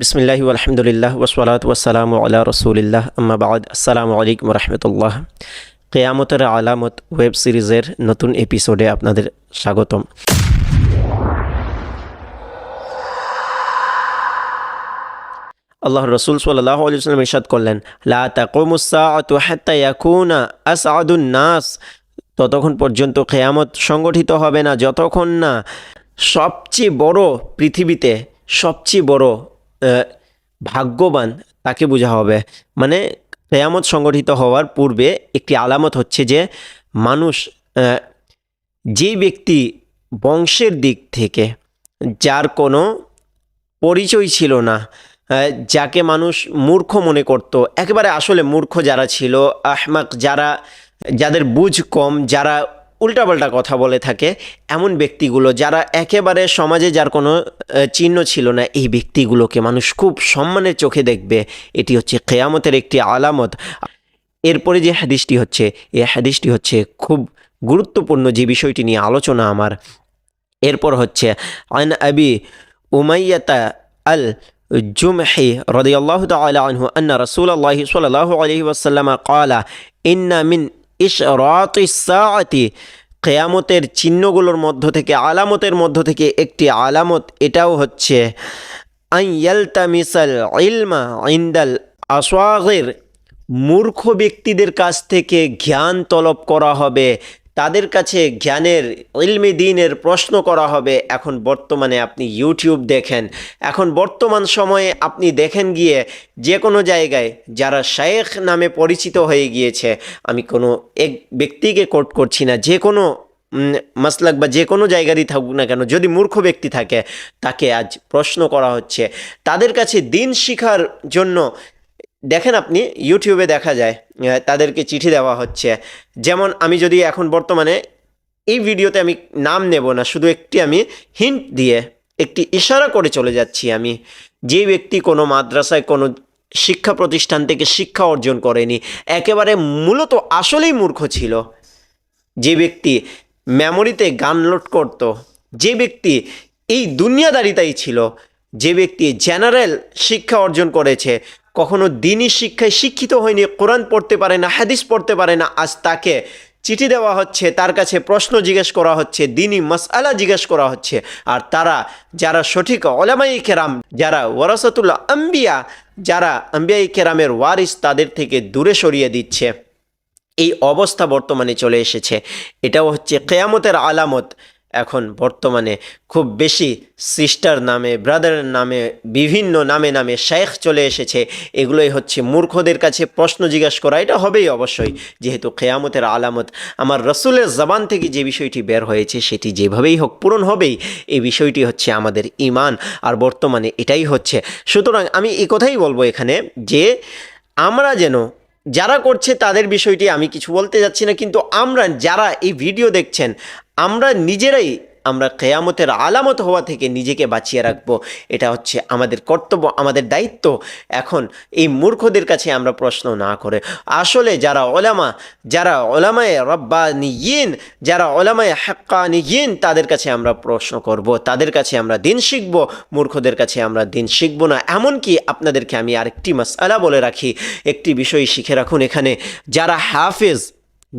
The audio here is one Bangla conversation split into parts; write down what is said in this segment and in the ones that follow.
বিসমিল্লাহি আলহামদুলিল্লাহ ওসলাত ওয়াসালাম আল্লাহ রসুলিল্লাহ আম্মাবাদ আসসালামু আলাইকুম রহমতুল্লাহ কেয়ামতের আলামত ওয়েব সিরিজের নতুন এপিসোডে আপনাদের স্বাগতম। আল্লাহ রসুল সাল্লাহ আলিয়াল্লাম ইরশাদ করলেন, লা নাস। ততক্ষণ পর্যন্ত কেয়ামত সংগঠিত হবে না, যতক্ষণ না সবচেয়ে বড় পৃথিবীতে সবচেয়ে বড় ভাগ্যবান তাকে বোঝা হবে। মানে কেয়ামত সংগঠিত হওয়ার পূর্বে একটি আলামত হচ্ছে যে, মানুষ যে ব্যক্তি বংশের দিক থেকে যার কোনো পরিচয় ছিল না যাকে মানুষ মূর্খ মনে করত, একেবারে আসলে মূর্খ যারা ছিল, আহমাক যারা, যাদের বুঝ কম, যারা উল্টাপাল্টা কথা বলে থাকে এমন ব্যক্তিগুলো যারা একেবারে সমাজে যার কোনো চিহ্ন ছিল না, এই ব্যক্তিগুলোকে মানুষ খুব সম্মানের চোখে দেখবে। এটি হচ্ছে কেয়ামতের একটি আলামত। এরপরে যে হাদিসটি হচ্ছে, এই হাদিসটি হচ্ছে খুব গুরুত্বপূর্ণ যে বিষয়টি নিয়ে আলোচনা আমার। এরপর হচ্ছে, আন আবি উমাইয়াতা আল জুমহি রদিয়াল্লাহু তাআলা আনহু আন্না রাসূলুল্লাহি সাল্লাল্লাহু আলাইহি ওয়াসাল্লাম ক্বালা ইন্না মিন ইশরাতিস সাআতি, কেয়ামতের চিহ্নগুলোর মধ্য থেকে, আলামতের মধ্য থেকে একটি আলামত, এটাও হচ্ছে আন ইয়ালতামিসাল ইলমা ইন্দাল আসওয়াগির মূর্খ ব্যক্তিদের কাছ থেকে জ্ঞান তলব করা হবে। তাদের কাছে জ্ঞানের, ইলমে দিনের প্রশ্ন করা হবে, এখন বর্তমানে আপনি ইউটিউব দেখেন। এখন বর্তমান সময়ে আপনি দেখেন গিয়ে যে কোনো জায়গায় যারা শায়েখ নামে পরিচিত হয়ে গিয়েছে, আমি কোনো এক ব্যক্তিকে কোট করছি না, যে কোনো মাসলাক বা যে কোনো জায়গারই থাকুক না কেন, যদি মূর্খ ব্যক্তি থাকে, তাকে আজ প্রশ্ন করা হচ্ছে। তাদের কাছে দিন শিখার জন্য দেখেন আপনি ইউটিউবে দেখা যায় তাদেরকে চিঠি দেওয়া হচ্ছে। যেমন আমি যদি এখন বর্তমানে এই ভিডিওতে আমি নাম নেব না, শুধু একটি আমি হিন্ট দিয়ে, একটি ইশারা করে চলে যাচ্ছি আমি। যে ব্যক্তি কোনো মাদ্রাসায়, কোনো শিক্ষা প্রতিষ্ঠান থেকে শিক্ষা অর্জন করেনি, একেবারে মূলত আসলেই মূর্খ ছিল। যে ব্যক্তি মেমোরিতে গান লোড করত, যে ব্যক্তি এই দুনিয়াদারিতাই ছিল, যে ব্যক্তি জেনারেল শিক্ষা অর্জন করেছে কখনো দিনই শিক্ষায় শিক্ষিত হয়নি, কোরআন পড়তে পারে না, হাদিস পড়তে পারে না, আজ তাকে চিঠি দেওয়া হচ্ছে, তার কাছে প্রশ্ন জিজ্ঞেস করা হচ্ছে, দিনই মাসআলা জিজ্ঞেস করা হচ্ছে। আর তারা, যারা সঠিক ওলামাই কেরাম, যারা ওয়ারাসাতুল আম্বিয়া, যারা আম্বিয়াই কেরামের ওয়ারিস, তাদের থেকে দূরে সরিয়ে দিচ্ছে। এই অবস্থা বর্তমানে চলে এসেছে। এটাও হচ্ছে কেয়ামতের আলামত। এখন বর্তমানে খুব বেশি সিস্টার নামে ব্রাদারের নামে, বিভিন্ন নামে নামে শেখ চলে এসেছে। এগুলোই হচ্ছে মূর্খদের কাছে প্রশ্ন জিজ্ঞাসা করা। এটা হবেই অবশ্যই, যেহেতু কেয়ামতের আলামত। আমার রসুলের জবান থেকে যে বিষয়টি বের হয়েছে, সেটি যেভাবেই হোক পূরণ হবেই। এই বিষয়টি হচ্ছে আমাদের ইমান আর বর্তমানে এটাই হচ্ছে। সুতরাং আমি এই কথাই বলব এখানে যে, আমরা যেন যারা করছে তাদের বিষয়টি আমি কিছু বলতে যাচ্ছি না, কিন্তু আমরা যারা এই ভিডিও দেখছেন, আমরা নিজেরাই আমরা কেয়ামতের আলামত হওয়া থেকে নিজেকে বাঁচিয়ে রাখব। এটা হচ্ছে আমাদের কর্তব্য, আমাদের দায়িত্ব। এখন এই মূর্খদের কাছে আমরা প্রশ্ন না করে। আসলে যারা ওলামা, যারা ওলামায় রব্বানিয়িন যারা ওলামায় হাক্কানিয়িন তাদের কাছে আমরা প্রশ্ন করব। তাদের কাছে আমরা দিন শিখব, মূর্খদের কাছে আমরা দিন শিখব না। এমনকি আপনাদেরকে আমি আরেকটি মাসআলা বলে রাখি। একটি বিষয় শিখে রাখুন এখানে। যারা হাফেজ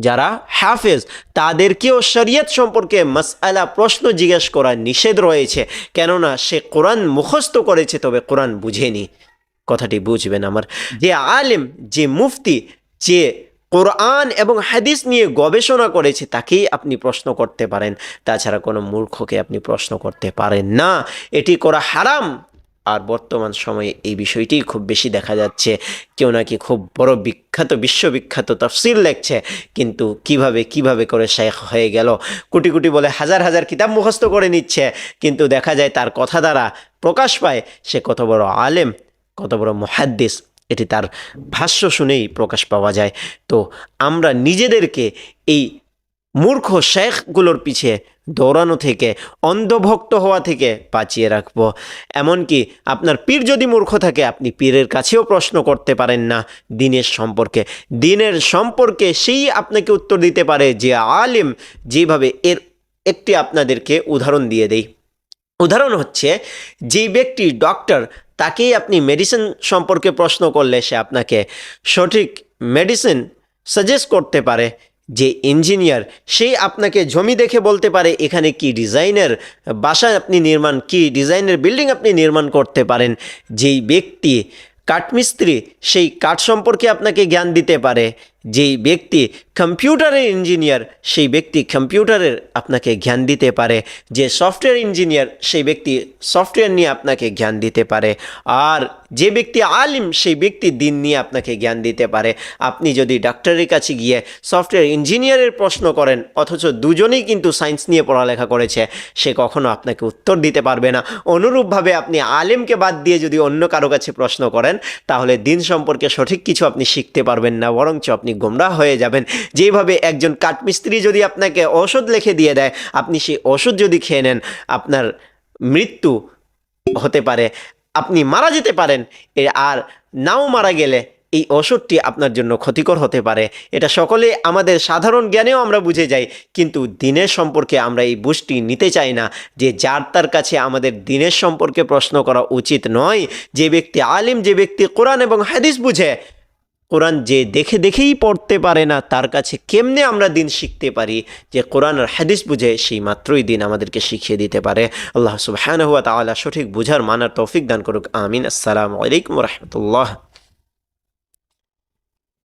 যারা হাফেজ, তাদেরকেও শরীয়ত সম্পর্কে মাসআলা, প্রশ্ন জিজ্ঞেস করা নিষেধ রয়েছে। কেননা সে কোরআন মুখস্থ করেছে, তবে কোরআন বুঝেনি। কথাটি বুঝবেন আমার। যে আলেম, যে মুফতি, যে কোরআন এবং হাদিস নিয়ে গবেষণা করেছে, তাকেই আপনি প্রশ্ন করতে পারেন। তাছাড়া কোনো মূর্খকে আপনি প্রশ্ন করতে পারেন না। এটি করা হারাম। আর বর্তমান সময়ে এই বিষয়টি খুব বেশি দেখা যাচ্ছে। কেউ নাকি খুব বড় বিখ্যাত, বিশ্ববিখ্যাত তফসিল লেখছে, কিন্তু কীভাবে কীভাবে করে শেখ হয়ে গেল? কোটি কোটি বলে হাজার হাজার কিতাব মুখস্থ করে নিচ্ছে, কিন্তু দেখা যায় তার কথা দ্বারা প্রকাশ পায় সে কত বড় আলেম, কত বড় মহাদ্দিস, এটি তার ভাষ্য শুনেই প্রকাশ পাওয়া যায়। তো আমরা নিজেদেরকে এই মূর্খ শেখগুলোর পিছে দৌড়ানো থেকে, অন্ধভক্ত হওয়া থেকে বাঁচিয়ে রাখব। এমনকি আপনার পীর যদি মূর্খ থাকে, আপনি পীরের কাছেও প্রশ্ন করতে পারেন না দিনের সম্পর্কে। দিনের সম্পর্কে সেই আপনাকে উত্তর দিতে পারে যে আলিম যেভাবে এর একটি আপনাদেরকে উদাহরণ দিয়ে দেই। উদাহরণ হচ্ছে, যে ব্যক্তি ডক্টর তাকেই আপনি মেডিসিন সম্পর্কে প্রশ্ন করলে সে আপনাকে সঠিক মেডিসিন সাজেস্ট করতে পারে। যে ইঞ্জিনিয়ার সেই আপনাকে জমি দেখে বলতে পারে এখানে কি ডিজাইনের, বাসা আপনি নির্মাণ, কি ডিজাইনের বিল্ডিং আপনি নির্মাণ করতে পারেন। যেই ব্যক্তি, কাঠমিস্ত্রি, সেই কাঠ সম্পর্কে আপনাকে জ্ঞান দিতে পারে। যেই ব্যক্তি কম্পিউটারের ইঞ্জিনিয়ার, সেই ব্যক্তি কম্পিউটারের আপনাকে জ্ঞান দিতে পারে। যে সফটওয়্যার ইঞ্জিনিয়ার, সেই ব্যক্তি সফটওয়্যার নিয়ে আপনাকে জ্ঞান দিতে পারে। আর যে ব্যক্তি আলিম, সেই ব্যক্তি দিন নিয়ে আপনাকে জ্ঞান দিতে পারে। আপনি যদি ডাক্তারের কাছে গিয়ে সফটওয়্যার ইঞ্জিনিয়ারের প্রশ্ন করেন, অথচ দুজনেই কিন্তু সায়েন্স নিয়ে পড়ালেখা করেছে, সে কখনো আপনাকে উত্তর দিতে পারবে না। অনুরূপভাবে আপনি আলেমকে বাদ দিয়ে যদি অন্য কারও কাছে প্রশ্ন করেন, তাহলে দিন সম্পর্কে সঠিক কিছু আপনি শিখতে পারবেন না, বরঞ্চ আপনি গোমরাহ হয়ে যাবেন। যেভাবে একজন কাঠমিস্ত্রি যদি আপনাকে ওষুধ লিখে দিয়ে দেয়, আপনি সেই ওষুধ যদি খেয়ে নেন, আপনার মৃত্যু হতে পারে, আপনি মারা যেতে পারেন। আর নাও মারা গেলে এই ওষুধটি আপনার জন্য ক্ষতিকর হতে পারে। এটা সকলে আমাদের সাধারণ জ্ঞানেও আমরা বুঝে যাই, কিন্তু দিনের সম্পর্কে আমরা এই বুঝটি নিতে চাই না যে যার তার কাছে আমাদের দিনের সম্পর্কে প্রশ্ন করা উচিত নয়। যে ব্যক্তি আলিম, যে ব্যক্তি কোরআন এবং হাদিস বুঝে কোরআন যে দেখে দেখেই পড়তে পারে না, তার কাছে কেমনে আমরা দিন শিখতে পারি? যে কোরআন আর হাদিস বুঝে সেই মাত্রই দিন আমাদেরকে শিখিয়ে দিতে পারে। আল্লাহ সুবাহ হ্যান হুয়া তাহলে সঠিক বুঝার মানার তৌফিক দান করুক। আমিন। আসসালামু আলাইকুম রহমতুল্লাহ।